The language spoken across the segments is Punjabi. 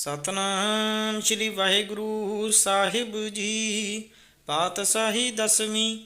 ਸਤਨਾਮ ਸ੍ਰੀ ਵਾਹਿਗੁਰੂ ਸਾਹਿਬ ਜੀ। ਪਾਤਸ਼ਾਹੀ ਦਸਵੀਂ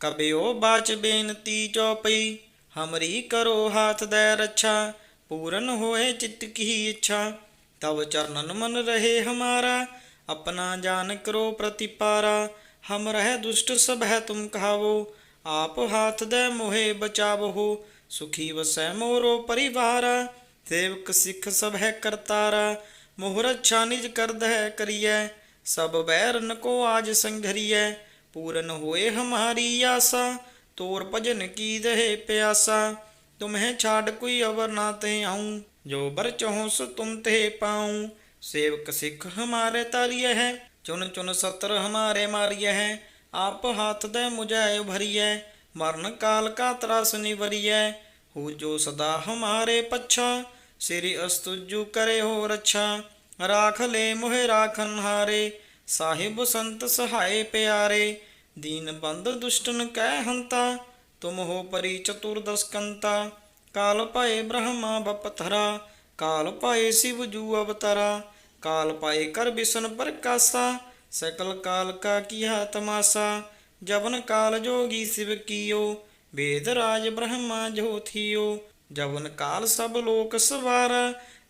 ਕਬਿਓ ਬਾਚ ਬੇਨਤੀ ਚੋਪਈ, ਹਮਰੀ ਕਰੋ ਹਾਥ ਦੇ ਰੱਛਾ, ਪੂਰਨ ਹੋਏ ਚਿੱਤ ਕੀ ਇੱਛਾ। ਤਵ ਚਰਨਨ ਮਨ ਰਹੇ ਹਮਾਰਾ, ਆਪਣਾ ਜਾਨ ਕਰੋ ਪ੍ਰਤੀਪਾਰਾ। ਹਮ ਰਹਿ ਦੁਸ਼ਟ ਸਭ ਹੈ ਤੁਮ ਕਹਾਵੋ, ਆਪ ਹਾਥ ਦੇ ਮੋਹੇ ਬਚਾਵੋ। ਸੁਖੀ ਵਸੈ ਮੋਰੋ ਪਰਿਵਾਰਾ, ਸੇਵਕ ਸਿੱਖ ਸਭ ਹੈ ਕਰਤਾਰਾ। ਮੁਹਰਤ ਛਾਨਿਜ ਕਰਦ ਹੈ ਕਰੀਐ, ਸਭ ਬੈਰਨ ਕੋ ਆਜ ਸੰਘਰੀਐ, ਪੂਰਨ ਹੋਏ ਹਮਾਰੀ ਆਸਾ, ਤੋਰ ਭਜਨ ਕੀ ਦਹੇ ਪਿਆਸਾ। ਤੁਮਹਿ ਛਾੜ ਕੋਈ ਅਵਰ ਨਾ ਤੇ ਆਉ, ਜੋ ਬਰਚਹੁ ਸ ਤੁਮ ਤੇ ਪਾਉ। ਸੇਵਕ ਸਿੱਖ ਹਮਾਰੇ ਤਾਰੀਏ ਹੈ ਚੁਨ ਚੁਨ ਸਤਰ ਹਮਾਰੇ ਮਾਰੀਏ ਹੈ ਆਪ ਹੱਥ ਦੇ ਮੁਝੈ ਭਰੀਏ ਮਰਨ ਕਾਲ ਕਾ ਤਰਸ ਨਿਵਰੀਏ ਹੋ ਜੋ ਸਦਾ ਹਮਾਰੇ ਪੱਛਾ ਸ੍ਰੀ ਅਸਤੁਜੂ ਕਰੇ ਹੋ ਰੱਛਾ ਰਾਖ ਲੈ ਮੋਹਿ ਰਾਖਨ ਹਾਰੇ, ਸਾਹਿਬ ਸੰਤ ਸਹਾਏ ਪਿਆਰੇ, ਦੀਨ ਬੰਦ ਦੁਸ਼ਟਨ ਕਹਿ ਹੰਤਾ, ਤੁਮ ਹੋ ਪਰੀ ਚਤੁਰਦਸਕੰਤਾ ਕਾਲ ਪਾਏ ਬ੍ਰਹਮਾ ਬਪਥਰਾ ਕਾਲ ਪਾਏ ਸਿਵ ਜੂ ਅਵਤਾਰਾ, ਕਾਲ ਪਾਏ ਕਰ ਬਿਸਨ ਪ੍ਰਕਾਸ਼ਾ, ਸਕਲ ਕਾਲ ਕਾ ਕੀਹਾ ਤਮਾਸਾ, ਜਵਨ ਕਾਲ ਜੋਗੀ ਸਿਵ ਕੀਓ, ਵੇਦ ਰਾਜ ਬ੍ਰਹਮਾ ਜੋਥੀਓ जवन काल सब लोक सवारा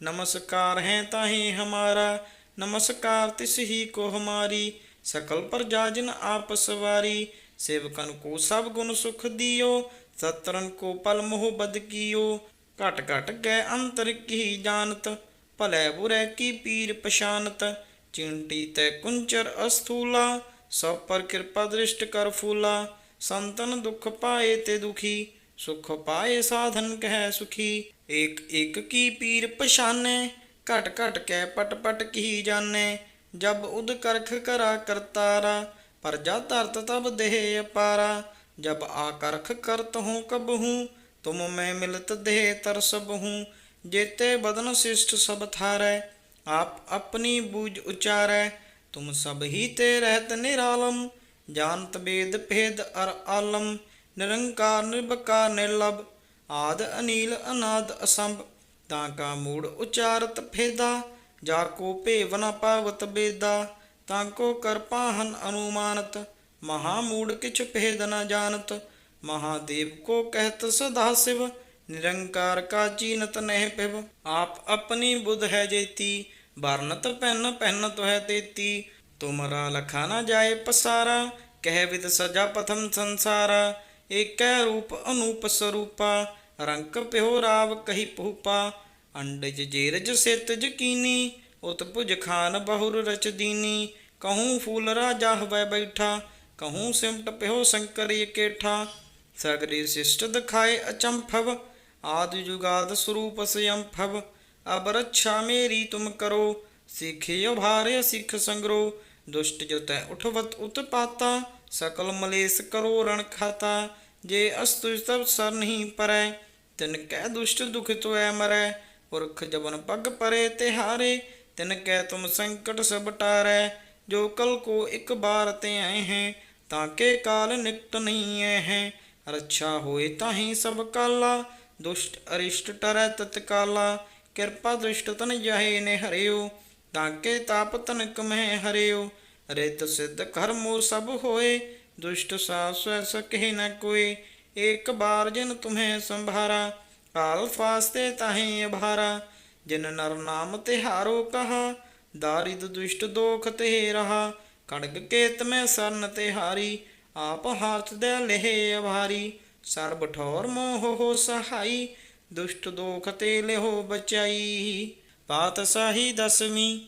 नमस्कार है ताहे हमारा नमस्कार तिस ही को हमारी सकल पर जाजन आप सवारी सेवकन को सब गुण सुख दियो सतरन को पल मोह बद कियो घट घट गए अंतर की जानत भले बुरे की पीर पशानत चिंटी तय कुंचर अस्थूला सब पर कृपा दृष्ट कर फूला संतन दुख पाए ते दुखी ਸੁਖ ਪਾਏ ਸਾਧਨ ਕਹਿ ਸੁਖੀ, ਏਕ ਏਕ ਕੀ ਪੀਰ ਪਛਾਨੇ, ਘਟ ਘਟ ਕੈ ਪਟ ਪਟ ਕੀ ਜਾਣੇ, ਜਬ ਉਦ ਕਰਖ ਕਰਾ ਕਰਤਾਰਾ, ਪਰ ਜਾ ਧਰਤ ਤਬ ਦੇਹ ਅਪਾਰਾ, ਜਬ ਆ ਕਰਖ ਕਰਤ ਹੂੰ ਕਬ ਹੂੰ, ਤੁਮ ਮੈਂ ਮਿਲਤ ਦੇਹ ਤਰ ਹੂੰ, ਜੇਤੇ ਬਦਨ ਸਿਸ਼ਟ ਸਭ ਥਾਰੈ, ਆਪ ਆਪਣੀ ਬੂਝ ਉਚਾਰੈ, ਤੁਮ ਸਭ ਹੀ ਤੇ ਰਹਿਤ ਨਿਰਾਲਮ ਜਾਨਤ ਬੇਦ ਭੇਦ ਅਰ ਆਲਮ ਨਿਰੰਕਾਰ ਨਿਰਭਕਾਰ ਨਿਰਲਭ, ਆਦ ਅਨੀਲ ਅਨਾਦ ਅਸੰਭ, ਤਾਂ ਕਾ ਮੂੜ ਉਚਾਰਤ ਫੇਦਾ ਜਾ ਕੋ ਭੇਵਨਾ ਪਾਵਤ ਬੇਦਾ, ਤਾਂ ਕੋ ਕਰਪਾ ਹਨ ਅਨੁਮਾਨਤ, ਮਹਾ ਮੂੜ ਕਿਛ ਭੇਦ ਨ ਜਾਣਤ ਮਹਾਦੇਵ ਕੋ ਕਹਿਤ ਸਦਾ ਸਿਵ, ਨਿਰੰਕਾਰ ਕਾ ਜੀਨਤ ਨਹਿ ਪਿਵ ਆਪ ਆਪਣੀ ਬੁੱਧ ਹੈ ਜੇਤੀ, ਵਰਨਤ ਪੈਨ ਪੈਨ ਤੋਹਿ ਤੇਤੀ, ਤੁਮਰਾ ਲਖਾ ਨਾ ਜਾਏ ਪਸਾਰਾ, ਕਹਿ ਵਿਦ ਸਜਾ ਪਥਮ ਸੰਸਾਰਾ ਏਕੈ ਰੂਪ ਅਨੂਪ ਸਰੂਪਾ ਰੰਕ ਪਿਹੋ ਰਾਵ ਕਹੀ ਪਹੂਪਾ, ਅੰਡਜ ਜੇਰਜ ਸਿਤ ਜਕੀਨੀ ਉਤ ਭੁਜ ਖਾਨ ਬਹੁਰ ਰਚਦੀਨੀ ਕਹੂੰ ਫੂਲ ਰਾਜਾ ਹਵੈ ਬੈਠਾ, ਕਹੂ ਸਿਮਟ ਪਿਹੋ ਸ਼ੰਕਰ ਏਕੇਠਾ ਸਗਰੀ ਸਿਸ਼ਟ ਦਿਖਾਏ ਅਚੰਭਵ, ਆਦਿ ਜੁਗਾਦ ਸਰੂਪ ਸਿਅੰਭਵ ਅਬਰ ਰੱਛਾ ਮੇਰੀ ਤੁਮ ਕਰੋ ਸਿਖਿਓ ਭਾਰੇ ਸਿਖ ਸੰਗਰੋ, ਦੁਸ਼ਟ ਜੋ ਤੈ ਉਠਵਤ ਉਤਪਾਤਾ ਸਕਲ ਮਲੇਸ ਕਰੋ ਰਣ ਖਾਤਾ, ਜੇ ਅਸਤੁਜ ਤਬ ਸਰ ਨਹੀਂ ਪਰੈ, ਤਿਨ ਕੈ ਦੁਸ਼ਟ ਦੁਖ ਤੋਐ ਮਰੈ, ਪੁਰਖ ਜਬਨ ਪਗ ਪਰੇ ਤੇ ਹਾਰੇ ਤਿਨ ਕੈ ਤੁਮ ਸੰਕਟ ਸਭ ਟਾਰੈ, ਜੋ ਕਲ ਕੋ ਇੱਕ ਬਾਰ ਤੇ ਆਏ ਹੈ, ਤਾਂ ਕੇ ਕਾਲ ਨਿਕਟ ਨਹੀਂ ਐ ਹੈ, ਰੱਛਾ ਹੋਏ ਤਾਹੀਂ ਸਭ ਕਾਲਾ, ਦੁਸ਼ਟ ਅਰਿਸ਼ਟ ਟਰੈ ਤਤਕਾਲਾ ਕਿਰਪਾ ਦੁਸ਼ਟ ਤਨ ਜਾਹੇ ਨੇ ਹਰਿਓ, ਤਾਂ ਕੇ ਤਾਪ ਤਨਕ ਮਹਿ ਹਰਿਓ ਰਿਤ ਸਿੱਧ ਕਰ ਮੋਰ ਸਭ ਹੋਏ, ਦੁਸ਼ਟ ਸਾਸ ਸਵੈ ਸਕਹਿ ਨ ਕੋਏ। ਏਕ ਬਾਰ ਜਿਨ ਤੁਮਹਿ ਸੰਭਾਰਾ ਕਾਲ ਫਾਸਤੇ ਤਾਹੇ ਅਭਾਰਾ। ਜਿਨ ਨਰ ਨਾਮ ਤਿਹਾਰੋ ਕਹਾ, ਦਾਰਿਦ ਦੁਸ਼ਟ ਦੋਖ ਤੇ ਰਹਾ। ਕੜਗ ਕੇਤ ਮੈਂ ਸਰਨ ਤਿਹਾਰੀ, ਆਪ ਹਾਥ ਦੇ ਲਹਿ ਅਭਾਰੀ ਸਰਬ ਠੌਰ ਮੋਹ ਹੋ ਸਹਾਈ, ਦੁਸ਼ਟ ਦੋਖ ਤੇ ਲਿਹੋ ਬਚਾਈ। ਪਾਤਸ਼ਾਹੀ ਦਸਵੀਂ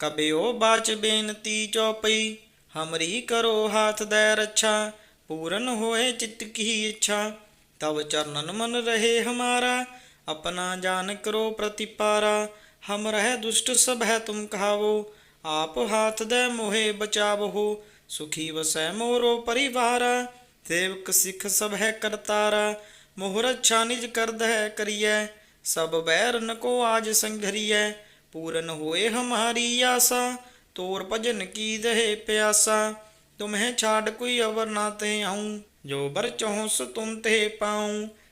ਕਬਿਓ ਬਾਚ ਬੇਨਤੀ ਚੋਪਈ, ਹਮਰੀ ਕਰੋ ਹਾਥ ਦੈ ਰੱਛਾ, ਪੂਰਨ ਹੋਏ ਚਿਤ ਕੀ ਇੱਛਾ। ਤਵ ਚਰਨਨ ਮਨ ਰਹੇ ਹਮਾਰਾ, ਆਪਣਾ ਜਾਨ ਕਰੋ ਪ੍ਰਤੀਪਾਰਾ। ਹਮ ਰਹਿ ਦੁਸ਼ਟ ਸਭ ਹੈ ਤੁਮ ਕਹਾਵੋ, ਆਪ ਹਾਥ ਦੇ ਮੋਹੇ ਬਚਾਵੋ। ਸੁਖੀ ਵਸੈ ਮੋਰੋ ਪਰਿਵਾਰਾ, ਸੇਵਕ ਸਿੱਖ ਸਭ ਹੈ ਕਰਤਾਰਾ। ਮੋਹਰ ਅੱਛਾ ਨਿਜ ਕਰਦ ਹੈ ਕਰੀਐ, ਸਭ ਬੈਰ ਨ ਕੋ ਆਜ ਸੰਘਰੀਐ। ਪੂਰਨ ਹੋਏ ਹਮਾਰੀ ਆਸਾ ਤੋਰ ਭਜਨ ਕੀ ਦਹੇ ਪਿਆਸਾ ਤੁਮਹਿ ਛਾੜ ਕੋਈ ਅਵਰ ਨਾ ਤੇ ਆਉਂ ਜੋ ਬਰ ਚਹੁ ਸੋ ਤੁਮ ਤੇ ਪਾਉ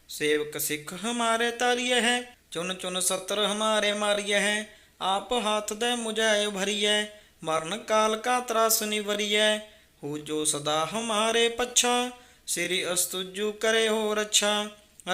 ਸੇਵਕ ਸਿੱਖ ਹਮਾਰੇ ਤਾਰੀਏ ਹੈ ਚੁਨ ਚੁਨ ਸਤਰ ਹਮਾਰੇ ਮਾਰੀਏ ਹੈ ਆਪ ਹੱਥ ਦੇ ਮੁਝੈ ਭਰੀਐ ਮਰਨ ਕਾਲ ਕਾ ਤਰਾਸ ਨਿਵਰੀਐ ਹੋ ਜੋ ਸਦਾ ਹਮਾਰੇ ਪੱਛਾ ਸ੍ਰੀ ਅਸਤੁਜੂ ਕਰੇ ਹੋ ਰੱਛਾ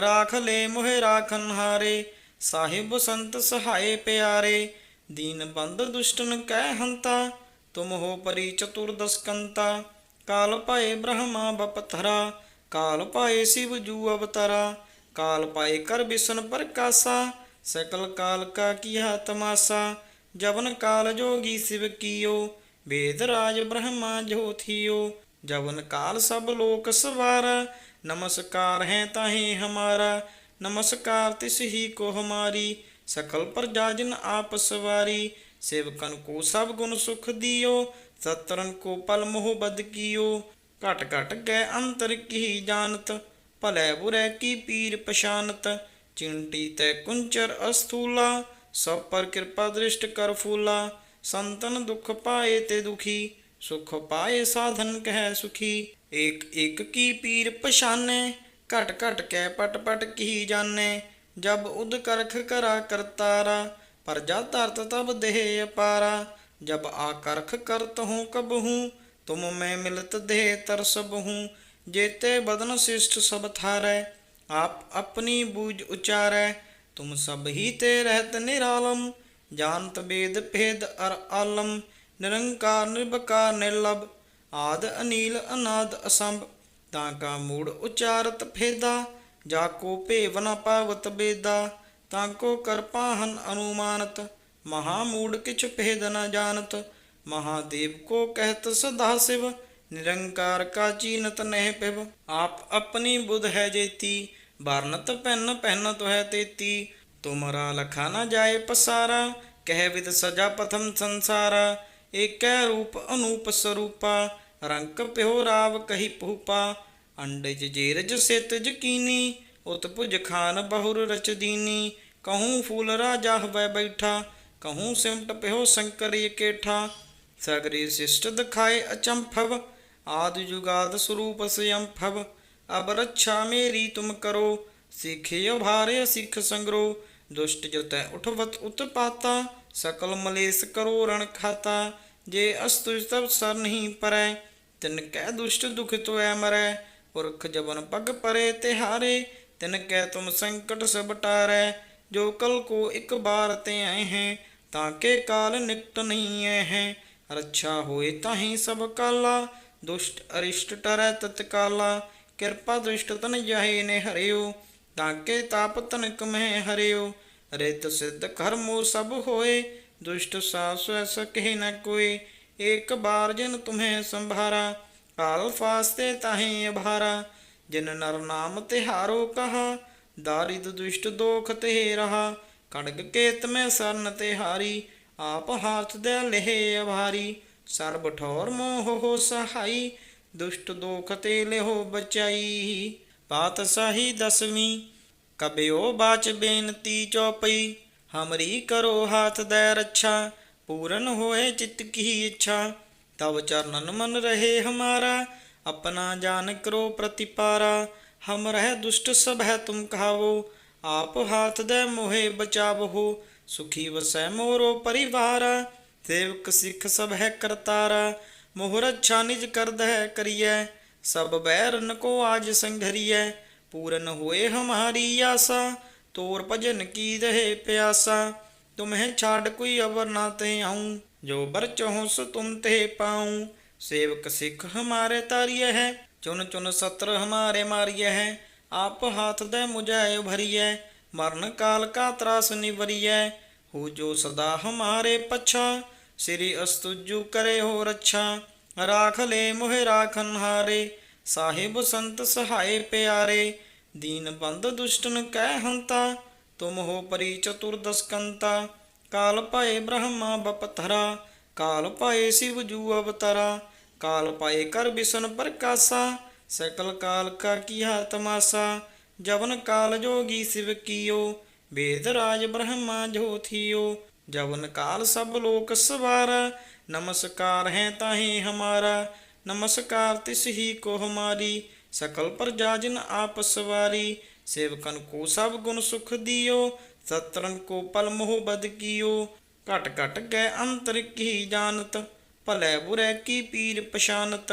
ਰਾਖ ਲੈ ਮੋਹਿ ਰਾਖਨ ਹਾਰੇ ਸਾਹਿਬ ਸੰਤ ਸਹਾਏ ਪਿਆਰੇ ਦੀਨ ਬੰਦ ਦੁਸ਼ਟਨ ਕਹਿ ਹੰਤਾ, ਤੁਮ ਹੋ ਪਰੀ ਚਤੁਰਦਸ ਕੰਤਾ ਕਾਲ ਪਾਏ ਬ੍ਰਹਮਾ ਬਪਥਰਾ ਕਾਲ ਪਾਏ ਸਿਵ ਜੂ ਅਵਤਾਰਾ। ਕਾਲ ਪਾਏ ਕਰ ਬਿਸ਼ਨ ਪ੍ਰਕਾਸਾ ਸਕਲ ਕਾਲ ਕਾ ਕੀਆ ਤਮਾਸਾ। ਜਵਨ ਕਾਲ ਜੋਗੀ ਸਿਵ ਕੀਓ, ਵੇਦ ਰਾਜ ਬ੍ਰਹਮਾ ਜੋਥਿਓ ਜਵਨ ਕਾਲ ਸਭ ਲੋਕ ਸਵਾਰਾ, ਨਮਸਕਾਰ ਹੈ ਤਾਹੇ ਹਮਾਰਾ। ਨਮਸਕਾਰ ਤਿਸ ਹੀ ਕੋ ਹਮਾਰੀ ਸਕਲ ਪ੍ਰਜਾ ਜਿਨ ਆਪ ਸਵਾਰੀ, ਸੇਵਕਨ ਕੋ ਸਭ ਗੁਣ ਸੁਖ ਦਿਓ ਸਤਰਨ ਕੋ ਪਲ ਮੋਹ ਬਦ ਕੀਓ। ਘਟ ਘਟ ਗੈ ਅੰਤਰ ਕੀ ਜਾਣਤ, ਭਲੇ ਬੁਰੇ ਕੀ ਪੀਰ ਪਛਾਨਤ। ਚਿੰਟੀ ਤੈ ਕੁੰਚਰ ਅਸਥੂਲਾ, ਸਭ ਪਰ ਕਿਰਪਾ ਦ੍ਰਿਸ਼ਟ ਕਰ ਫੂਲਾ। ਸੰਤਨ ਦੁਖ ਪਾਏ ਤੇ ਦੁਖੀ, ਸੁਖ ਪਾਏ ਸਾਧਨ ਕਹਿ ਸੁਖੀ। ਏਕ ਏਕ ਕੀ ਪੀਰ ਪਛਾਨੇ, ਘਟ ਘਟ ਕੈ ਪਟ ਪਟ ਕੀ ਜਾਣੇ। ਜਬ ਉਦ ਕਰਖ ਕਰਾ ਕਰਤਾਰਾ ਪਰਜਾ ਧਰਤ ਤਬ ਦੇਹ ਅਪਾਰਾ। ਜਬ ਆ ਕਰਖ ਕਰਤ ਹੂੰ ਕਬ ਹੂੰ, ਤੁਮ ਮੈਂ ਮਿਲਤ ਦੇਹ ਤਰਸਬ ਹੂੰ। ਜੇਤੇ ਬਦਨ ਸਿਸ਼ਟ ਸਭ ਥਾਰੈ, ਆਪ ਆਪਣੀ ਬੂਝ ਉਚਾਰੈ। ਤੁਮ ਸਭ ਹੀ ਤੇ ਰਹਿਤ ਨਿਰਾਲਮ ਜਾਨਤ ਬੇਦ ਭੇਦ ਅਰ ਆਲਮ। ਨਿਰੰਕਾਰ ਨਿਰਭਕਾਰ ਨਿਰਲਭ, ਆਦ ਅਨੀਲ ਅਨਾਦ ਅਸੰਭ। ਤਾਂ ਕਾ ਮੂੜ ਉਚਾਰਤ ਫੇਦਾ ਜਾ ਕੋ ਭੇਵ ਨ ਪਾਵਤ ਬੇਦਾ, ਤਾਂ ਕੋ ਕਰਪਾਹਨ ਅਨੁਮਾਨਤ। ਮਹਾ ਮੂੜ ਕਿਛ ਭੇਦ ਨ ਜਾਣਤ। ਮਹਾਦੇਵ ਕੋ ਕਹਿਤ ਸਦਾ ਸਿਵ, ਨਿਰੰਕਾਰ ਕਾ ਚੀਨਤ ਨਹਿ ਪਿਵ ਆਪ ਆਪਣੀ ਬੁਧ ਹੈ ਜੇਤੀ, ਵਰਨਤ ਪੈਨ ਪਹਿਨਤ ਹੈ ਤੇਤੀ। ਤੁਮਰਾ ਲਖਾ ਨ ਜਾਏ ਪਸਾਰਾ, ਕਹਿ ਵਿਦ ਸਜਾ ਪਥਮ ਸੰਸਾਰਾ। ਏਕੈ ਰੂਪ ਅਨੂਪ ਸਰੂਪਾ ਰੰਕ ਪਿਓ ਰਾਵ ਕਹੀ ਭੂਪਾ। ਅੰਡਜ ਜੇਰਜ ਸਿਤ ਜਕੀਨੀ ਉਤ ਭੁਜ ਖਾਨ ਬਹੁਰ ਰਚ ਦੀਨੀ। ਕਹੂੰ ਫੂਲ ਰਾਜਾ ਹਵੈ ਬੈਠਾ, ਕਹੂੰ ਸਿਮਟ ਪਿਓ ਸ਼ੰਕਰ ਇਕੇਠਾ। ਸਗਰੀ ਸਿਸ਼ਟ ਦਿਖਾਏ ਅਚੰਭਵ, ਆਦ ਜੁਗਾਦ ਸਰੂਪ ਸਯੰਭਵ। ਅਬ ਰੱਛਾ ਮੇਰੀ ਤੁਮ ਕਰੋ ਸਿੱਖਿਓ ਭਾਰੇ ਸਿਖ ਸੰਗਰੋ। ਦੁਸ਼ਟ ਜਤੈ ਉਠਵਤ ਉਤਪਾਤਾ ਸਕਲ ਮਲੇਸ ਕਰੋ ਰਣ ਖਾਤਾ। ਜੇ ਅਸਤੁ ਤਬ ਸਰ ਨਹੀਂ ਪਰੈ, ਤਿਨ ਕੈ ਦੁਸ਼ਟ ਦੁਖ ਤੋਐ ਮਰੈ। ਪੁਰਖ ਜਬਨ ਪਗ ਪਰੇ ਤਿਹਾਰੇ, ਤਿਨ ਕੈ ਤੁਮ ਸੰਕਟ ਸਭ ਟਾਰੈ, ਜੋ ਕਲ ਕੋ ਇੱਕ ਬਾਰ ਤੇ ਆਏ ਹੈ, ਤਾਂ ਕੇ ਕਾਲ ਨਿਕਟ ਨਹੀਂ ਐ ਹੈ। ਰੱਛਾ ਹੋਏ ਤਾਹੀ ਸਭ ਕਾਲਾ, ਦੁਸ਼ਟ ਅਰਿਸ਼ਟ ਟਰੈ ਤਤਕਾਲਾ, ਕਿਰਪਾ ਦ੍ਰਿਸ਼ਟ ਤਨ ਜਾਹੇ ਨੇ ਹਰਿਓ, ਤਾਂ ਕੇ ਤਾਪ ਤਨਕ ਮਹਿ ਹਰਿਓ। ਰਿਤ ਸਿੱਧ ਕਰਮੋ ਸਭ ਹੋਏ, ਦੁਸ਼ਟ ਸਾਸ ਸੈ ਸਕਹਿ ਨ ਕੋਏ, ਏਕ ਬਾਰ ਜਿਨ ਤੁਮਹਿ ਸੰਭਾਰਾ ਕਾਲ ਫਾਸਤੇ ਤਾਹੇ ਅਭਾਰਾ, ਜਿਨ ਨਰ ਨਾਮ ਤਿਹਾਰੋ ਕਹਾ, ਦਾਰਿਦ ਦੁਸ਼ਟ ਦੋਖ ਤੇ ਰਹਾ ਕੜਗ ਕੇਤ ਮੈਂ ਸਰਨ ਤੇ ਆਪ ਹਾਥ ਦੇ ਲਹਿ ਅਭਾਰੀ ਸਰਬ ਠੌਰ ਮੋਹ ਹੋ ਸਹਾਈ, ਦੁਸ਼ਟ ਦੋਖ ਤੇ ਲਿਹੋ ਬਚਾਈ। ਪਾਤਸ਼ਾਹੀ ਦਸਵੀਂ, ਕਬਿਓ ਬਾਚ ਬੇਨਤੀ ਚੌਪਈ, ਹਮਰੀ ਕਰੋ ਹਾਥ ਦੇ ਰੱਛਾ, ਪੂਰਨ ਹੋਏ ਚਿਤ ਕੀ ਇੱਛਾ। तव चरणन मन रहे हमारा अपना जान करो प्रतिपारा हम रह दुष्ट सब है तुम कहावो आप हाथ दे मोहे बचावहो सुखी वसै मोरो परिवारा सेवक सिख सब है करतारा मोहर अच्छा निज कर दह करिए सब बैरन को आज संघरिए पूरन होए हमारी आशा तोर भजन की रहे प्यासा तुम्हें छाड़ कोई अवर ना ते आऊँ ਜੋ ਬਰ ਚਹੁਸ ਤੁਮ ਤੇ ਪਾਉ, ਸੇਵਕ ਸਿੱਖ ਹਮਾਰੇ ਤਾਰੀਏ ਹੈ ਚੁਨ ਚੁਨ ਸਤਰ ਹਮਾਰੇ ਮਾਰੀਏ ਹੈ, ਆਪ ਹਾਥ ਦੇ ਮੁਝੈ ਭਰੀਏ, ਮਰਨ ਕਾਲ ਕਾ ਤਰਾਸ ਨਿਵਰੀਏ, ਹੋ ਜੋ ਸਦਾ ਹਮਾਰੇ ਪਛਾ, ਸ੍ਰੀ ਅਸਤੁਜੂ ਕਰੇ ਹੋ ਰੱਛਾ ਰਾਖ ਲੈ ਮੋਹਿ ਰਾਖਨ ਹਾਰੇ, ਸਾਹਿਬ ਸੰਤ ਸਹਾਏ ਪਿਆਰੇ, ਦੀਨ ਬੰਦ ਦੁਸ਼ਟਨ ਕਹਿ ਹੰਤਾ, ਤੁਮ ਹੋ ਪਰੀ ਚਤੁਰ ਦਸਕੰਤਾ कंता काल पाए ब्रह्मा बपथरा ਕਾਲ ਪਾਏ ਸਿਵ ਜੂ ਅਵਤਾਰਾ ਕਾਲ ਪਾਏ ਕਰ ਬਿਸ਼ਨ ਪ੍ਰਕਾਸਾ ਸਕਲ ਕਾਲ ਕਾ ਕੀਆ ਤਮਾਸਾ ਜਵਨ ਕਾਲ ਜੋਗੀ ਸਿਵ ਕੀਓ ਵੇਦ ਰਾਜ ਬ੍ਰਹਮਾ ਜੋਥਿਓ ਜਵਨ ਕਾਲ ਸਭ ਲੋਕ ਸਵਾਰਾ ਨਮਸਕਾਰ ਹੈ ਤਾਹੇ ਹਮਾਰਾ ਨਮਸਕਾਰ ਤਿਸ ਹੀ ਕੋ ਹਮਾਰੀ ਸਕਲ ਪ੍ਰਜਾ ਜਿਨ ਆਪ ਸਵਾਰੀ ਸੇਵਕਨ ਕੋ ਸਭ ਗੁਣ ਸੁਖ ਦਿਓ ਸਤਰਨ ਕੋ ਪਲ ਮੋਹ ਬਦ ਕੀਓ ਘਟ ਘਟ ਗੈ ਅੰਤਰ ਕੀ ਜਾਣਤ ਭਲੇ ਬੁਰੇ ਕੀ ਪੀਰ ਪਛਾਨਤ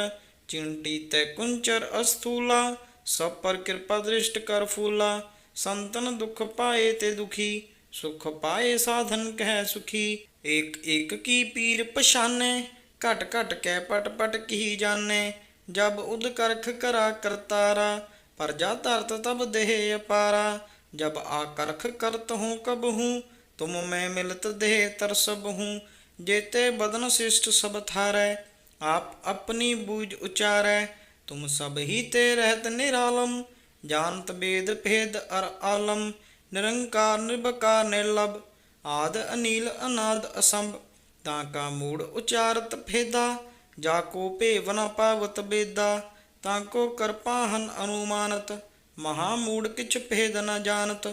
ਚਿੰਟੀ ਤੈ ਕੁੰਚਰ ਅਸਥੂਲਾ ਸਭ ਪਰ ਕਿਰਪਾ ਦ੍ਰਿਸ਼ਟ ਕਰ ਫੂਲਾ ਸੰਤਨ ਦੁਖ ਪਾਏ ਤੇ ਦੁਖੀ ਸੁਖ ਪਾਏ ਸਾਧਨ ਕਹਿ ਸੁਖੀ ਏਕ ਏਕ ਕੀ ਪੀਰ ਪਛਾਨੈ ਘਟ ਘਟ ਕੈ ਪਟ ਪਟ ਕੀ ਜਾਣੈ ਜਬ ਉਦ ਕਰਖ ਕਰਾ ਕਰਤਾਰਾ ਪਰਜਾ ਧਰਤ ਤਬ ਦੇਹ ਅਪਾਰਾ ਜਬ ਆਕਰਖ ਕਰਤ ਹੂੰ ਕਬ ਹੂੰ, ਤੁਮ ਮੈਂ ਮਿਲਤ ਦੇਹ ਤਰਸਬ ਹੂੰ। ਜੇਤੇ ਬਦਨ ਸਿਸ਼ਟ ਸਭ ਥਾਰੈ ਆਪ ਆਪਣੀ ਬੂਝ ਉਚਾਰੈ। ਤੁਮ ਸਭ ਹੀ ਤੇ ਰਹਿਤ ਨਿਰਾਲਮ, ਜਾਣਤ ਬੇਦ ਭੇਦ ਅਰ ਆਲਮ। ਨਿਰੰਕਾਰ ਨਿਰਭਕਾਰ ਨਿਰਲਭ, ਆਦ ਅਨੀਲ ਅਨਾਦ ਅਸੰਭ। ਤਾਂ ਕਾ ਮੂੜ ਉਚਾਰਤ ਭੇਦਾ, ਜਾ ਕੋ ਭੇਵ ਨ ਪਾਵਤ ਬੇਦਾ। ਤਾਂ ਕੋ ਅਨੁਮਾਨਤ ਮਹਾ ਮੂੜ ਕਿਛ ਭੇਦ ਨ ਜਾਣਤ,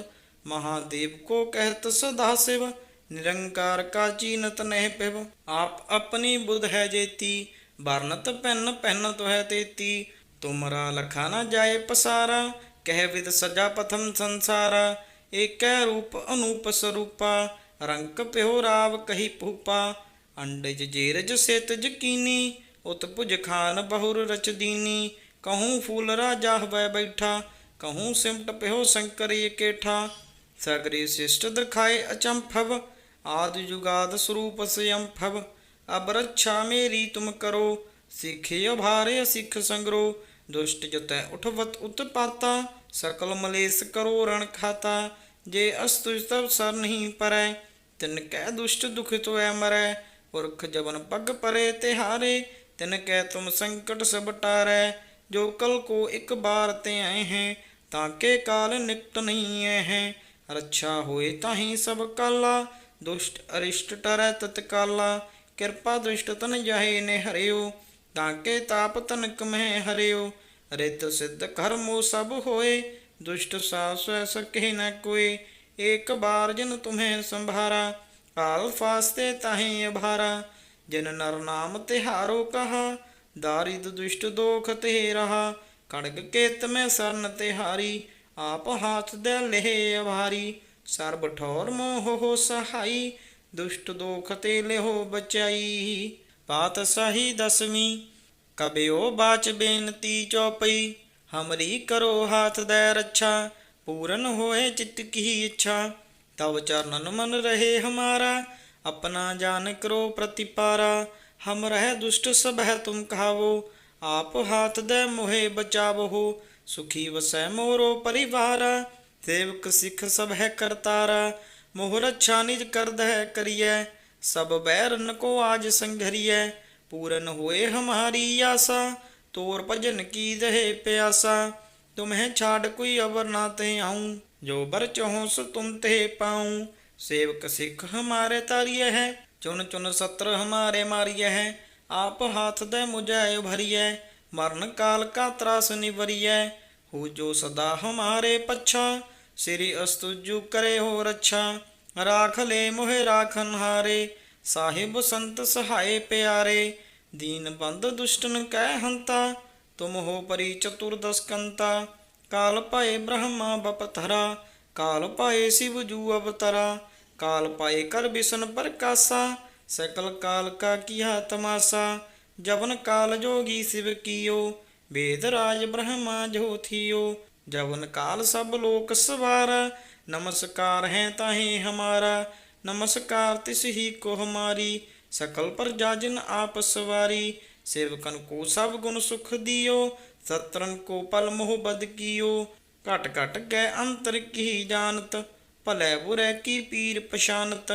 ਮਹਾਦੇਵ ਕੋ ਕਹਿਤ ਸਦਾ ਸਿਵ, ਨਿਰੰਕਾਰ ਕਾ ਚੀਨਤ ਨਹਿ ਪਿਵ ਆਪ ਆਪਣੀ ਬੁਧ ਹੈ ਜੇਤੀ, ਵਰਨਤ ਪੈਨ ਪੈਨ ਤੋਹਿ ਤੇਤੀ। ਤੁਮਰਾ ਲਖਾ ਨ ਜਾਏ ਪਸਾਰਾ, ਕਹਿ ਵਿਦ ਸਜਾ ਪਥਮ ਸੰਸਾਰਾ। ਏਕੈ ਰੂਪ ਅਨੂਪ ਸਰੂਪਾ, ਰੰਕ ਪਿਓ ਰਾਵ ਕਹੀ ਭੂਪਾ। ਅੰਡਜ ਜੇਰਜ ਸਿਤ ਜਕੀਨੀ ਉਤ ਭੁਜ ਖਾਨ ਬਹੁਰ ਰਚ ਦੀਨੀ। ਕਹੂੰ ਫੂਲ ਰਾਜਾ ਹਵੈ ਬੈਠਾ ਕਹੂੰ ਸਿਮਟ ਪਿਓ ਸ਼ੰਕਰ ਏਕੇਠਾ ਸਗਰੀ ਸਿਸ਼ਟ ਦਿਖਾਏ ਅਚੰਭਵ ਆਦ ਜੁਗਾਦ ਸਰੂਪ ਸਯੰਭਵ ਅਬ ਰੱਛਾ ਮੇਰੀ ਤੁਮ ਕਰੋ ਸਿੱਖਿਓ ਭਾਰੇ ਸਿੱਖ ਸੰਗਰੋ ਦੁਸ਼ਟ ਜਤੈ ਉਠਵਤ ਉਤਪਾਤਾ ਸਕਲ ਮਲੇਸ ਕਰੋ ਰਣ ਖਾਤਾ ਜੇ ਅਸਤੁ ਤਬ ਸਰ ਨਹੀਂ ਪਰੈ ਤਿਨ ਕੈ ਦੁਸ਼ਟ ਦੁਖਿਤ ਹੋਇ ਮਰੈ ਪੁਰਖ ਜਬਨ ਪਗ ਪਰੇ ਤੇ ਹਾਰੇ ਤਿਨ ਕੈ ਤੁਮ ਸੰਕਟ ਸਭ ਟਾਰੈ ਜੋ ਕਲ ਕੋ ਇੱਕ ਬਾਰ ਤੇ ਆਏ ਹੈ ਤਾਂ ਕੇ ਕਾਲ ਨਿਕਟ ਨਹੀਂ ਹੈ ਰੱਛਾ ਹੋਏ ਤਾਹੀ ਸਭ ਕਾਲਾ, ਦੁਸ਼ਟ ਅਰਿਸ਼ਟ ਟਰੈ ਤਤਕਾਲਾ ਕਿਰਪਾ ਦ੍ਰਿਸ਼ਟ ਤਨ ਜਾਹੇ ਨੇ ਹਰਿਓ, ਤਾਂ ਕੇ ਤਾਪ ਤਨਕ ਮਹਿ ਹਰਿਓ। ਰਿਤ ਸਿੱਧ ਕਰਮੋ ਸਭ ਹੋਏ, ਦੁਸ਼ਟ ਸਾਸੈ ਸਕਹਿ ਨ ਕੋਏ। ਏਕ ਬਾਰ ਜਨ ਤੁਮਹਿ ਸੰਭਾਰਾ ਕਾਲ ਫਾਸਤੇ ਤਾਹੀ ਅਭਾਰਾ। ਜਿਨ ਨਰ ਨਾਮ ਤਿਹਾਰੋ ਕਹਾ, ਦਾਰਿਦ ਦੁਸ਼ਟ ਦੋਖ ਤੇ ਰਹਾ। ਕੜਗ ਕੇਤ ਮੈਂ ਸਰਨ ਤਿਹਾਰੀ ਆਪ ਹਾਥ ਦੇ ਲਹਿ ਅਵਾਰੀ। ਸਰਬ ਠੌਰ ਮੋਹ ਹੋ ਸਹਾਈ, ਦੁਸ਼ਟ ਦੋਖ ਤੇ ਲਿਹੋ ਬਚਾਈ। ਬਾਤ ਸਹੀ ਦਸਵੀਂ, ਕਬਿਓ ਬਾਚ ਬੇਨਤੀ ਚੋਪਈ। ਹਮਰੀ ਕਰੋ ਹਾਥ ਦੇ ਰੱਛਾ, ਪੂਰਨ ਹੋਏ ਚਿਤ ਕੀ ਇੱਛਾ। ਤਵ ਚਰਨਨ ਮਨ ਰਹੇ ਹਮਾਰਾ, ਆਪਣਾ ਜਾਨ ਕਰੋ ਪ੍ਰਤੀਪਾਰਾ। ਹਮ ਰਹਿ ਦੁਸ਼ਟ ਸਭੈ ਤੁਮ ਕਹਾਵੋ आप हाथ दे मोहे बचावो सुखी वसै मोरो परिवारा। सेवक सिख सब है करतारा मोह रक्षा निज कर दह सब बैरन को आज संघरिय पूरन हुए हमारी आशा। तोर भजन की रहे प्यासा, तुम्हें छाड़ कोई अवर ना ते आऊँ। जो बर चहो सो तुम ते पाऊँ। सेवक सिख हमारे तारिय है, चुन चुन सत्र हमारे मारिय है। ਆਪ ਹਾਥ ਦੇ ਮੁਝੈ ਭਰੀਐ, ਮਰਨ ਕਾਲ ਕਾ ਤਰਾਸ ਨਿਵਰੀਐ। ਹੋ ਜੋ ਸਦਾ ਹਮਾਰੇ ਪੱਛਾ, ਸ੍ਰੀ ਅਸਤੁਜੂ ਕਰੇ ਹੋ ਰੱਛਾ। ਰਾਖ ਲੈ ਮੋਹਿ ਰਾਖਨ ਹਾਰੇ ਸਾਹਿਬ ਸੰਤ ਸਹਾਏ ਪਿਆਰੇ। ਦੀਨ ਬੰਦ ਦੁਸ਼ਟਨ ਕਹਿ ਹੰਤਾ, ਤੁਮ ਹੋ ਪਰੀ ਚਤੁਰਦਸਕੰਤਾ ਕਾਲ ਪਾਏ ਬ੍ਰਹਮਾ ਬਪਤਰਾ, ਕਾਲ ਪਾਏ ਸ਼ਿਵ ਜੂ ਅਵਤਰਾ। ਕਾਲ ਪਾਏ ਕਰ ਬਿਸ਼ਨ ਪ੍ਰਕਾਸ਼ਾ ਸਕਲ ਕਾਲ ਕਾ ਕੀਆ ਤਮਾਸਾ ਜਵਨ ਕਾਲ ਜੋਗੀ ਸਿਵ ਕੀਓ, ਵੇਦ ਰਾਜ ਬ੍ਰਹਮਾ ਜੋ ਥੀਓ। ਜਵਨ ਕਾਲ ਸਭ ਲੋਕ ਸਵਾਰਾ, ਨਮਸਕਾਰ ਹੈ ਤਾਹੇ ਹਮਾਰਾ, ਨਮਸਕਾਰ ਤਿਸ ਹੀ ਕੋ ਹਮਾਰੀ ਸਕਲ ਪ੍ਰਜਾ ਜਿਨ ਆਪ ਸਵਾਰੀ, ਸੇਵਕਨ ਕੋ ਸਭ ਗੁਣ ਸੁਖ ਦਿਓ ਸਤਰਨ ਕੋ ਪਲ ਮੋਹ ਬਦ ਕੀਓ। ਘਟ ਘਟ ਗੈ ਅੰਤਰ ਕੀ ਜਾਣਤ, ਭਲੇ ਬੁਰੇ ਕੀ ਪੀਰ ਪਛਾਨਤ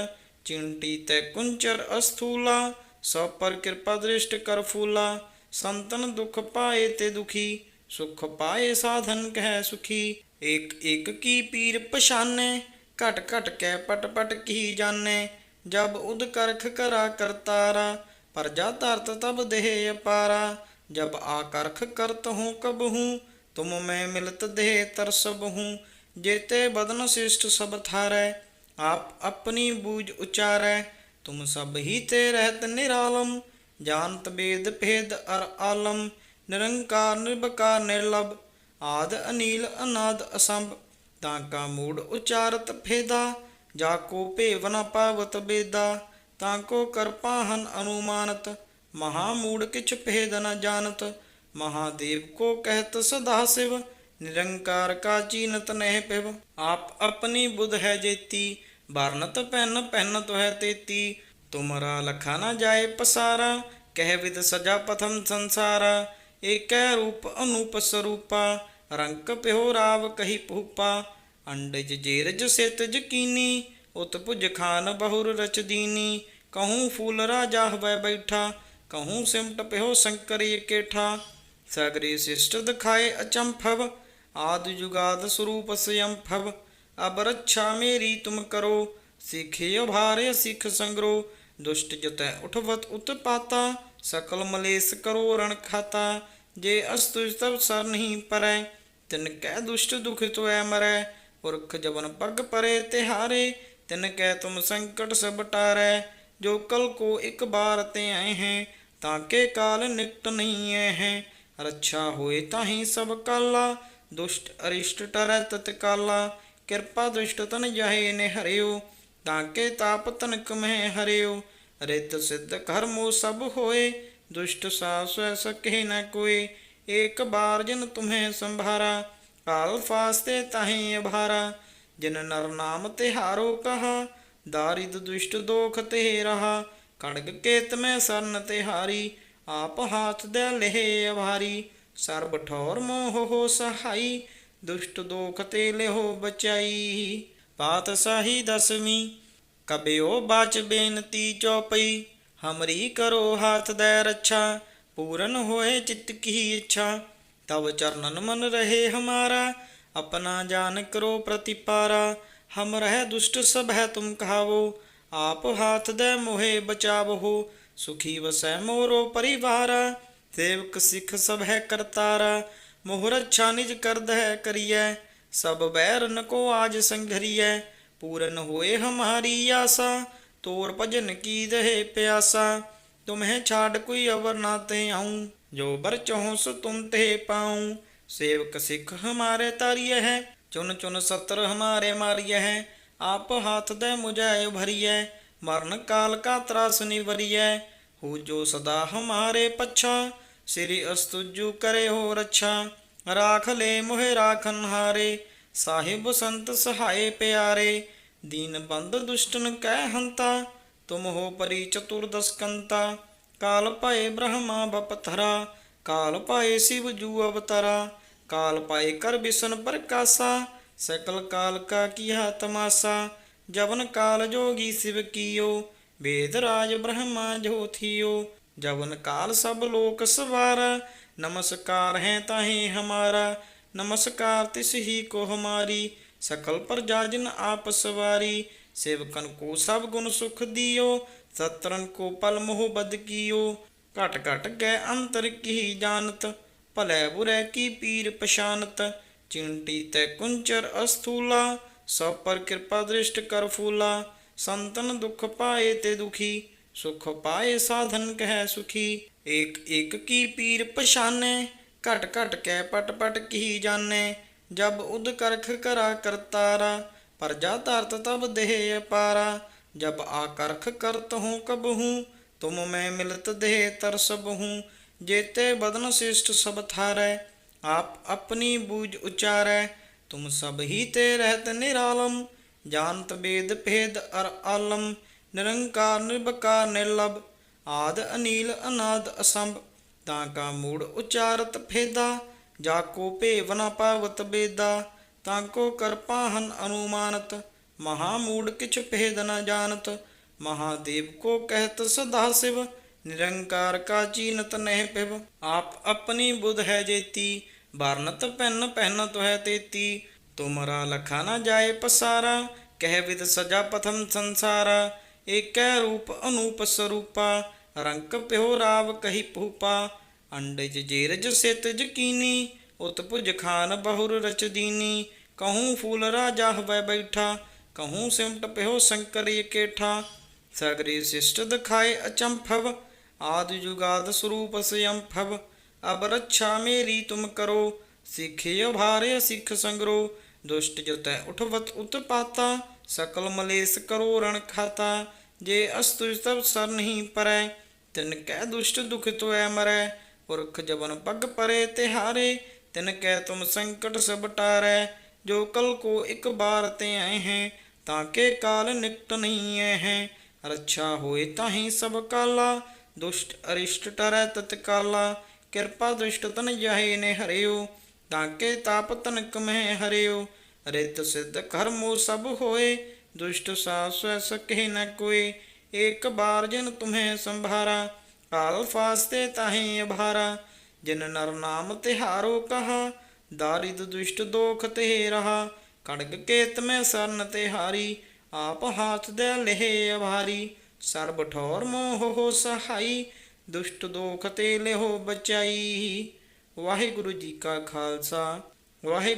ਚਿੰਟੀ ਤੈ ਕੁੰਚਰ ਅਸਥੂਲਾ ਸਭ ਪਰ ਕਿਰਪਾ ਦ੍ਰਿਸ਼ਟ ਕਰ ਫੂਲਾ ਸੰਤਨ ਦੁਖ ਪਾਏ ਤੇ ਦੁਖੀ ਸੁਖ ਪਾਏ ਸਾਧਨ ਕਹਿ ਸੁਖੀ ਏਕ ਏਕ ਕੀ ਪੀਰ ਪਛਾਨੈ ਘਟ ਘਟ ਕੈ ਪਟ ਪਟ ਕੀ ਜਾਣੈ ਜਬ ਉਦ ਕਰਖ ਕਰਾ ਕਰਤਾਰਾ ਪਰਜਾ ਧਰਤ ਤਬ ਦੇਹ ਅਪਾਰਾ ਜਬ ਆਕਰਖ ਕਰਤ ਹੂੰ ਕਬ ਹੂੰ ਤੁਮ ਮੈਂ ਮਿਲਤ ਦੇਹ ਤਰਸਬ ਹੂੰ ਜੇਤੇ ਬਦਨ ਸਿਸ਼ਟ ਸਭ ਥਾਰੈ ਆਪ ਆਪਣੀ ਬੂਝ ਉਚਾਰੈ, ਤੁਮ ਸਭ ਹੀ ਤੇ ਰਹਿਤ ਨਿਰਾਲਮ, ਜਾਣਤ ਬੇਦ ਭੇਦ ਅਰ ਆਲਮ, ਨਿਰੰਕਾਰ ਨਿਰਭਕਾਰ ਨਿਰਲਭ, ਆਦ ਅਨੀਲ ਅਨਾਦ ਅਸੰਭ, ਤਾਂ ਕਾ ਮੂੜ ਉਚਾਰਤ ਭੇਦਾ ਜਾ ਕੋ ਭੇਵ ਨ ਪਾਵਤ ਬੇਦਾ, ਤਾਂ ਕੋ ਕਰਪਾਹਨ ਅਨੁਮਾਨਤ, ਮਹਾ ਮੂੜ ਕਿਛ ਭੇਦ ਨ ਜਾਣਤ ਮਹਾਦੇਵ ਕੋ ਕਹਿਤ ਸਦਾ ਸਿਵ, ਨਿਰੰਕਾਰ ਕਾ ਚੀਨਤ ਨਹਿ ਪਿਵ, ਆਪ ਆਪਣੀ ਬੁਧ ਹੈ ਜੇਤੀ ਵਰਨਤ ਪੈਨ ਪੈਨ ਤੋਹਿ ਤੇਤੀ, ਤੁਮਰਾ ਲਖਾ ਨ ਜਾਏ ਪਸਾਰਾ, ਕਹਿ ਵਿਦ ਸਜਾ ਪਥਮ ਸੰਸਾਰਾ, ਏਕੈ ਰੂਪ ਅਨੂਪ ਸਰੂਪਾ, ਰੰਕ ਪਿਓ ਰਾਵ ਕਹੀ ਭੂਪਾ, ਅੰਡਜ ਜੇਰਜ ਸਿਤ ਜਕੀਨੀ ਉਤ ਭੁਜ ਖਾਨ ਬਹੁਰ ਰਚ ਦੀਨੀ, ਕਹੂੰ ਫੂਲ ਰਾਜਾ ਹਵੈ ਬੈਠਾ, ਕਹੂੰ ਸਿਮਟ ਪਿਓ ਸ਼ੰਕਰ ਏਕੇਠਾ ਸਗਰੇ ਸਿਸ਼ਟ ਦਿਖਾਏ ਅਚੰਭਵ, ਆਦ ਜੁਗਾਦ ਸਰੂਪ ਸਯੰਭਵ ਅਬ ਰੱਛਾ ਮੇਰੀ ਤੁਮ ਕਰੋ, ਸਿਖੇ ਭਾਰੇ ਸਿਖ ਸੰਗਰੋ। ਦੁਸ਼ਟ ਜਤੈ ਉਠਵਤ ਉਤਪਾਤਾ, ਸਕਲ ਮਲੇਸ ਕਰੋ ਰਣ ਖਾਤਾ। ਜੇ ਅਸਤੁ ਤਬ ਸਰ ਨਹੀਂ ਪਰੈ, ਤਿਨ ਕੈ ਦੁਸ਼ਟ ਦੁਖ ਤੋਐ ਮਰੈ। ਪੁਰਖ ਜਵਨ ਪੱਗ ਪਰੇ ਤਿਹਾਰੇ, ਤਿਨ ਕੈ ਤੁਮ ਸੰਕਟ ਸਭ ਟਾਰੈ। ਜੋ ਕਲ ਕੋ ਇੱਕ ਬਾਰ ਤੇ ਆਏ ਹੈ, ਤਾਂ ਕੇ ਕਾਲ ਨਿਕਟ ਨਹੀਂ ਐ ਹੈ। ਰੱਛਾ ਹੋਏ ਤਾਹੀ ਸਭ ਕਾਲਾ, ਦੁਸ਼ਟ ਅਰਿਸ਼ਟ ਟਰੈ ਤਤ ਕਾਲਾ ਕਿਰਪਾ ਦ੍ਰਿਸ਼ਟ ਤਨ ਜਾਹੇ ਨੇ ਹਰਿਓ, ਤਾਂ ਕੇ ਤਾਪ ਤਨਕ ਮਹਿ ਹਰਿਓ। ਰਿਤ ਸਿੱਧ ਕਰਮੋ ਸਭ ਹੋਏ, ਦੁਸ਼ਟ ਸਾਸ ਸੈ ਨ ਕੋਏ। ਏਕ ਬਾਰ ਜਿਨ ਤੁਮਹਿ ਸੰਭਾਰਾ ਕਾਲ ਫਾਸਤੇ ਤਾਹੀ ਅਭਾਰਾ। ਜਿਨ ਨਰ ਨਾਮ ਤਿਹਾਰੋ ਕਹਾ, ਦਾਰਿਦ ਦੁਸ਼ਟ ਦੋਖ ਤੇ ਰਹਾ। ਕੜਗ ਕੇਤ ਮੈਂ ਸਰਨ ਤਿਹਾਰੀ, ਆਪ ਹਾਥ ਦੇ ਲਹਿ ਅਭਾਰੀ ਸਰਬ ਠੌਰ ਮੋਹ ਹੋ ਸਹਾਈ ਦੁਸ਼ਟ ਦੋਖ ਤੇ ਲਿਹੋ ਬਚਾਈ। ਪਾਤ ਸਾਹੀ ਦਸਵੀਂ, ਕਬਿਓ ਬਾਚ ਬੇਨਤੀ ਚੋਪਈ। ਹਮਰੀ ਕਰੋ ਹਾਥ ਦੇ ਰੱਛਾ, ਪੂਰਨ ਹੋਏ ਚਿਤ ਕੀ ਇੱਛਾ। ਤਵ ਚਰਨਨ ਮਨ ਰਹੇ ਹਮਾਰਾ, ਆਪਣਾ ਜਾਨ ਕਰੋ ਪ੍ਰਤੀਪਾਰਾ। ਹਮ ਰਹਿ ਦੁਸ਼ਟ ਸਭ ਹੈ ਤੁਮ ਕਹਾਵੋ, ਆਪ ਹਾਥ ਦੇ ਮੋਹੇ ਬਚਾਵੋ। ਸੁਖੀ ਵਸੈ ਮੋਰੋ ਪਰਿਵਾਰਾ, ਸੇਵਕ ਸਿੱਖ ਸਭ ਹੈ ਕਰਤਾਰਾ। ਮੁਹੂਰਤ ਛਾਨਿਜ ਕਰਦ ਹੈ ਕਰੀਐ, ਸਭ ਬੈਰ ਨਕੋ ਆਜ ਸੰਘਰੀਐ, ਪੂਰਨ ਹੋਏ ਹਮਾਰੀ ਆਸਾ, ਤੋਰ ਭਜਨ ਕੀ ਦਹੇ ਪਿਆਸਾ। ਤੁਮਹਿ ਛਾੜ ਕੋਈ ਅਵਰ ਨਾ ਤੇ ਆਉ, ਜੋ ਬਰਚਹੁ ਸੋ ਤੁਮ ਤੇ ਪਾਉ। ਸੇਵਕ ਸਿੱਖ ਹਮਾਰੇ ਤਾਰੀਏ ਹੈ, ਚੁਨ ਚੁਨ ਸਤਰ ਹਮਾਰੇ ਮਾਰੀਏ ਹੈ, ਆਪ ਹਾਥ ਦੇ ਮੁਝੈ ਭਰੀਐ, ਮਰਨ ਕਾਲ ਕਾ ਤਰਾਸ ਨਿਵਰੀਐ, ਹੋ ਜੋ ਸਦਾ ਹਮਾਰੇ ਪੱਛਾ ਸ੍ਰੀ ਅਸਤੁਜੂ ਕਰੇ ਹੋ ਰੱਛਾ, ਰਾਖ ਲੈ ਮੋਹਿ ਰਾਖਨ ਹਾਰੇ, ਸਾਹਿਬ ਸੰਤ ਸਹਾਏ ਪਿਆਰੇ, ਦੀਨ ਬੰਦ ਦੁਸ਼ਟਨ ਕਹਿ ਹੰਤਾ, ਤੁਮ ਹੋ ਪਰੀ ਚਤੁਰਦਸਕੰਤਾ ਕਾਲ ਪਾਏ ਬ੍ਰਹਮਾ ਬਪਥਰਾ, ਕਾਲ ਪਾਏ ਸ਼ਿਵ ਜੂ ਅਵਤਾਰਾ, ਕਾਲ ਪਾਏ ਕਰ ਬਿਸਨ ਪ੍ਰਕਾਸ਼ਾ, ਸਕਲ ਕਾਲ ਕਾ ਕੀਹਾ ਤਮਾਸਾ, ਜਵਨ ਕਾਲ ਜੋਗੀ ਸਿਵ ਕੀਓ, ਵੇਦ ਰਾਜ ਬ੍ਰਹਮਾ ਜੋਥੀਓ ਜਵਨ ਕਾਲ ਸਭ ਲੋਕ ਸਵਾਰਾ, ਨਮਸਕਾਰ ਹੈ ਤਾਹੇ ਹਮਾਰਾ, ਨਮਸਕਾਰ ਤਿਸ ਹੀ ਕੋ ਹਮਾਰੀ, ਸਕਲ ਪ੍ਰਜਾ ਜਿਨ ਆਪ ਸਵਾਰੀ, ਸੇਵਕਨ ਕੋ ਸਭ ਗੁਣ ਸੁਖ ਦਿਓ ਸਤਰਨ ਕੋ ਪਲ ਮੋਹ ਬਦ ਕੀਓ, ਘਟ ਘਟ ਗੈ ਅੰਤਰ ਕੀ ਜਾਣਤ, ਭਲੇ ਬੁਰੇ ਕੀ ਪੀਰ ਪਛਾਨਤ, ਚਿੰਟੀ ਤੈ ਕੁੰਚਰ ਅਸਥੂਲਾ, ਸਭ ਪਰ ਕਿਰਪਾ ਦ੍ਰਿਸ਼ਟ ਕਰ ਫੂਲਾ, ਸੰਤਨ ਦੁਖ ਪਾਏ ਤੇ ਦੁਖੀ ਸੁਖ ਪਾਏ ਸਾਧਨ ਕਹਿ ਸੁਖੀ, ਏਕ ਏਕ ਕੀ ਪੀਰ ਪਛਾਨੈ, ਘਟ ਘਟ ਕੈ ਪਟ ਪਟ ਕੀ ਜਾਣੈ, ਜਬ ਉਦ ਕਰਖ ਕਰਾ ਕਰਤਾਰਾ ਪਰਜਾ ਧਰਤ ਤਬ ਦੇਹ ਅਪਾਰਾ, ਜਬ ਆਕਰਖ ਕਰਤ ਹੂੰ ਕਬਹੂ ਤੁਮ ਮੈਂ ਮਿਲਤ ਦੇਹ ਤਰਸਬਹੂ ਜੇਤੇ ਬਦਨ ਸਿਸ਼ਟ ਸਭ ਥਾਰੈ, ਆਪ ਆਪਣੀ ਬੂਝ ਉਚਾਰੈ, ਤੁਮ ਸਭ ਹੀ ਤੇ ਰਹਿਤ ਨਿਰਾਲਮ, ਜਾਣਤ ਬੇਦ ਭੇਦ ਅਰ ਆਲਮ ਨਿਰੰਕਾਰ ਨਿਰਭਕਾਰ ਨਿਰਲਭ, ਆਦ ਅਨੀਲ ਅਨਾਦ ਅਸੰਭ। ਤਾਂ ਕਾ ਮੂੜ ਉਚਾਰਤ ਫੇਦਾ, ਜਾ ਕੋ ਭੇਵ ਨ ਪਾਵਤ ਬੇਦਾ, ਤਾਂ ਕੋ ਕਰਪਾ ਹਨ ਅਨੁਮਾਨਤ। ਮਹਾ ਮੂੜ ਕਿਛ ਭੇਦ ਨ ਜਾਣਤ ਮਹਾਦੇਵ ਕੋ ਕਹਿਤ ਸਦਾ ਸਿਵ। ਨਿਰੰਕਾਰ ਕਾ ਚੀਨਤ ਨਹਿ ਪਿਵ ਆਪ ਆਪਣੀ ਬੁਧ ਹੈ ਜੇਤੀ। ਵਰਨਤ ਪੈਨ ਪਹਿਨਤ ਹੈ ਤੇਤੀ। ਤੁਮਰਾ ਲਖਾ ਨਾ ਜਾਏ ਪਸਾਰਾ, ਕਹਿ ਵਿਦ ਸਜਾ ਪਥਮ ਸੰਸਾਰਾ। ਏਕੈ ਰੂਪ ਅਨੂਪ ਸਰੂਪਾ ਰੰਕ ਪਿਹੋ ਰਾਵ ਕਹੀ ਪੂਪਾ ਅੰਡਜ ਜੇਰਜ ਸਿਤ ਜਕੀਨੀ, ਉਤਪੁਜ ਖਾਨ ਬਹੁਰ ਰਚਦੀਨੀ ਕਹੂੰ ਫੂਲ ਰਾਜਾ ਹਵੈ ਬੈਠਾ, ਕਹੂੰ ਸਿਮਟ ਪਿਓ ਸ਼ੰਕਰ ਏਕੇਠਾ ਸਗਰੀ ਸਿਸ਼ਟ ਦਿਖਾਏ ਅਚੰਭਵ, ਆਦਿ ਯੁਗਾਦ ਸਰੂਪ ਸਿਅੰਭਵ ਅਬ ਰੱਛਾ ਮੇਰੀ ਤੁਮ ਕਰੋ ਸਿਖਿਓ ਭਾਰੇ ਸਿਖ ਸੰਗਰੋ, ਦੁਸ਼ਟ ਜਤੈ ਉਠਵਤ ਉਤਪਾਤਾ, ਸਕਲ ਮਲੇਸ ਕਰੋ ਰਣ ਖਾਤਾ खाता ਜੇ ਅਸਤੁ ਤਬ ਸਰ ਨਹੀਂ ਪਰੈ, ਤਿਨ ਕੈ ਦੁਸ਼ਟ ਦੁਖ ਤੋਐ ਮਰੈ। ਪੁਰਖ ਜਬਨ ਪਗ ਪਰੇ ਤਿਹਾਰੇ, ਤਿਨ ਕੈ ਤੁਮ ਸੰਕਟ ਸਭ ਟਾਰੈ। ਜੋ ਕਲ ਕੋ ਇੱਕ ਬਾਰ ਤੇ ਆਏ ਹੈ, ਤਾਂ ਕੇ ਕਾਲ ਨਿਕਟ ਨਹੀਂ ਐ ਹੈ। ਰੱਛਾ ਹੋਏ ਤਾਹੀ ਸਭ ਕਾਲਾ, ਦੁਸ਼ਟ ਅਰਿਸ਼ਟ ਟਰੈ ਤਤਕਾਲਾ। ਕਿਰਪਾ ਦੁਸ਼ਟ ਤਨ ਜਾਹੇ ਨੇ ਹਰਿਓ, ਤਾਂ ਕੇ ਤਾਪ ਤਨਕ ਮਹਿ ਹਰਿਓ। ਰਿਤ ਸਿੱਧ ਕਰਮੋ ਸਭ ਹੋਏ ਦੁਸ਼ਟ ਸਾਸੈ ਸਕਹਿ ਨ ਕੋਏ ਏਕ ਬਾਰ ਜਿਨ ਤੁਮਹਿ ਸੰਭਾਰਾ ਕਾਲ ਫਾਸਤੇ ਤਾਹੇ ਅਭਾਰਾ। ਜਿਨ ਨਰ ਨਾਮ ਤਿਹਾਰੋ ਕਹਾ, ਦਾਰਿਦ ਦੁਸ਼ਟ ਦੋਖ ਤੇ ਰਹਾ। ਖੜਗ ਕੇਤ ਮੈਂ ਸਰਨ ਤਿਹਾਰੀ, ਆਪ ਹਾਥ ਦੇ ਲਹਿ ਅਭਾਰੀ। ਸਰਬ ਠੌਰ ਮੋਹ ਹੋ ਸਹਾਈ, ਦੁਸ਼ਟ ਦੋਖ ਤੇ ਲਿਹੋ ਬਚਾਈ। ਵਾਹਿਗੁਰੂ ਜੀ ਕਾ ਖਾਲਸਾ, ਵਾਹਿਗੁਰੂ